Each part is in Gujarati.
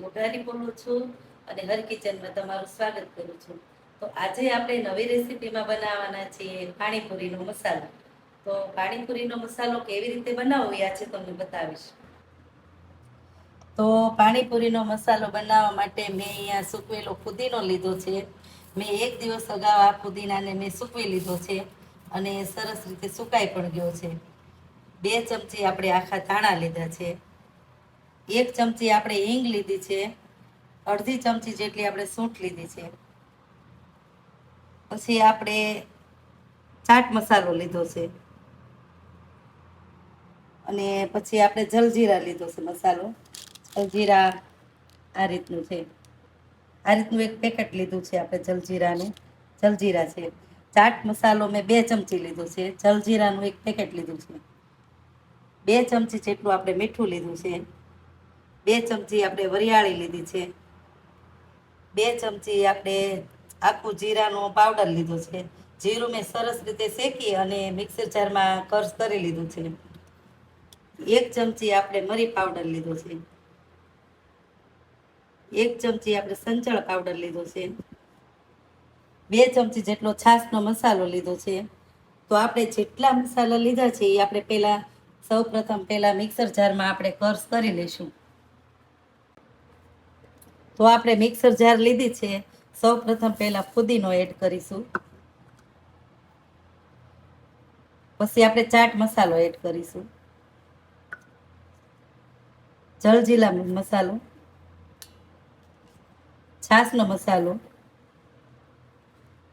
વઘારી બોલું છું અને હર કિચનમાં તમારું સ્વાગત કરું છું. તો આજે આપણે નવી રેસીપીમાં બનાવવાના છીએ પાણીપુરીનો મસાલો. તો પાણીપુરીનો મસાલો કેવી રીતે બનાવવો એ આજે તમને બતાવીશ. તો પાણીપુરીનો મસાલો બનાવવા માટે મેં અહીંયા સૂકવેલો ફુદીનો લીધો છે. મેં એક દિવસ અગાઉ આ ફુદીનાને મેં સૂકવી લીધો છે અને સરસ રીતે સુકાઈ પણ ગયો છે. બે ચમચી આપણે આખા ધાણા લીધા છે. એક ચમચી આપણે હિંગ લીધી છે, અડધી ચમચી જેટલી આપણે સૂંઠ લીધી છે. પછી આપણે ચાટ મસાલો લીધો છે. અને પછી આપણે જલજીરા લીધો છે મસાલો. જલજીરા આ રીતનું છે. આ રીતનું એક પેકેટ લીધું છે આપણે જલજીરાનું. જલજીરા છે. ચાટ મસાલો મેં બે ચમચી લીધો છે. જલજીરાનું એક પેકેટ લીધું છે. બે ચમચી જેટલું આપણે મીઠું લીધું છે. બે ચમચી આપણે વરિયાળી લીધી છે. બે ચમચી આપણે આખું જીરાનો પાવડર લીધો છે. જીરું મેં સરસ રીતે શેકી અને મિક્સર જારમાં કર્સ કરી લીધું છે. એક ચમચી આપણે મરી પાવડર લીધો છે. એક ચમચી આપણે સંચળ પાવડર લીધો છે. બે ચમચી જેટલો છાશનો મસાલો લીધો છે. તો આપણે જેટલા મસાલા લીધા છે એ આપણે પહેલાં સૌ પ્રથમ પહેલાં મિક્સર જારમાં આપણે કર્સ કરી લઈશું. તો આપણે મિક્સર જાર લીધી છે. સૌ પ્રથમ પહેલાં ફુદીનો એડ કરીશું. પછી આપણે ચાટ મસાલો એડ કરીશું. જલજીલા મસાલો. છાશનો મસાલો.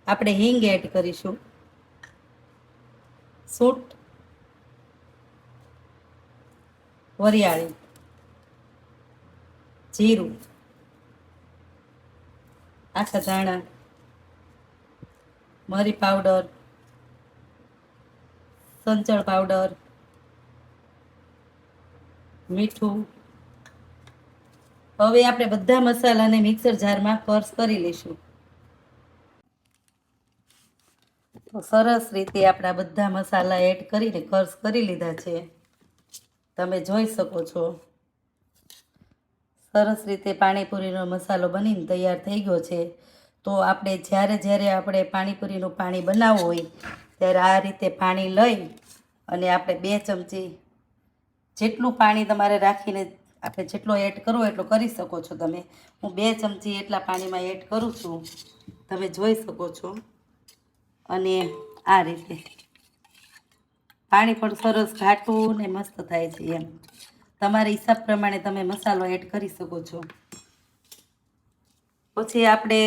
આપણે હિંગ એડ કરીશું. સૂટ. વરિયાળી. જીરું. આખા ધાણા, મરી પાવડર સંચળ પાવડર મીઠું. હવે આપણે બધા મસાલાને મિક્સર જારમાં કર્સ કરી લઈશું. તો સરસ રીતે આપણા બધા મસાલા એડ કરીને કર્સ કરી લીધા છે. તમે જોઈ શકો છો. સરસ રીતે પાણીપુરીનો મસાલો બનીને તૈયાર થઈ ગયો છે. તો આપણે જ્યારે જ્યારે આપણે પાણીપુરીનું પાણી બનાવવું હોય, ત્યારે આ રીતે પાણી લઈ અને આપણે બે ચમચી જેટલું પાણી તમારે રાખીને આપણે જેટલો એડ કરવો એટલો કરી શકો છો તમે. હું બે ચમચી એટલા પાણીમાં એડ કરું છું. તમે જોઈ શકો છો. અને આ રીતે. પાણી પણ સરસ ઘાટું ને મસ્ત થાય છે એમ. તમારા હિસાબ પ્રમાણે તમે મસાલો એડ કરી શકો છો. પછી આપણે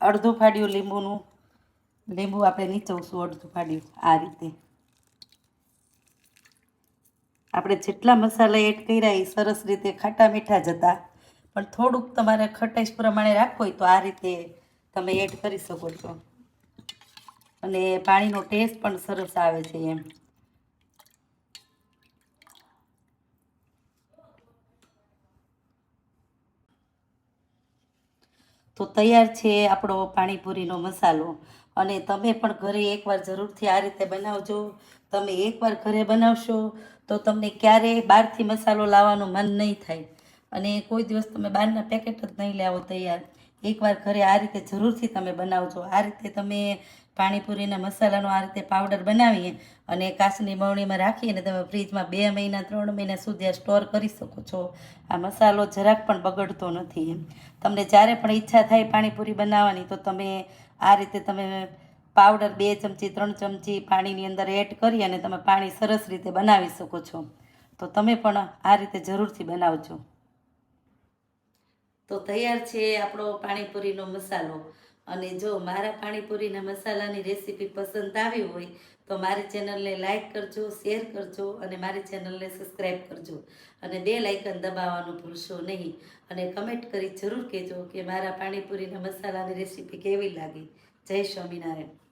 અડધું ફાડ્યું લીંબુનું, લીંબુ આપણે નીચવશું અડધું ફાડ્યું, આ રીતે. આપણે જેટલા મસાલા એડ કર્યા એ સરસ રીતે ખાટા મીઠા જતા પણ થોડુંક તમારે ખટાશ પ્રમાણે રાખવું હોય તો આ રીતે તમે એડ કરી શકો છો. અને પાણીનો ટેસ્ટ પણ સરસ આવે છે એમ. તો તૈયાર છે આપણો પાણીપુરીનો મસાલો. અને તમે પણ ઘરે એકવાર જરૂરથી આ રીતે બનાવજો. તમે એકવાર ઘરે બનાવશો તો તમને ક્યારેય બહારથી મસાલો લાવવાનું મન નહીં થાય. અને કોઈ દિવસ તમે બહારના પેકેટ જ નહીં લાવો તૈયાર. એકવાર ઘરે આ રીતે જરૂરથી તમે બનાવજો. આ રીતે તમે પાણીપુરીના મસાલાનો આ રીતે પાવડર બનાવીએ અને કાચની મવણીમાં રાખીને તમે ફ્રીજમાં બે મહિના, ત્રણ મહિના સુધી આ સ્ટોર કરી શકો છો. આ મસાલો જરાક પણ બગડતો નથી તમને જ્યારે પણ ઈચ્છા થાય પાણીપુરી બનાવવાની, તો તમે આ રીતે તમે પાવડર બે ચમચી, ત્રણ ચમચી પાણીની અંદર એડ કરી અને તમે પાણી સરસ રીતે બનાવી શકો છો. તો તમે પણ આ રીતે જરૂરથી બનાવજો. તો તૈયાર છે આપણો પાણીપુરીનો મસાલો. અને જો મારા પાણીપુરીના મસાલાની રેસીપી પસંદ આવી હોય, તો મારી ચેનલને લાઇક કરજો, શેર કરજો અને મારી ચેનલને સબસ્ક્રાઈબ કરજો. અને બે લાઇકન દબાવવાનું ભૂલશો નહીં. અને કમેન્ટ કરી જરૂર કહેજો કે મારા પાણીપુરીના મસાલાની રેસીપી કેવી લાગી. જય સ્વામિનારાયણ.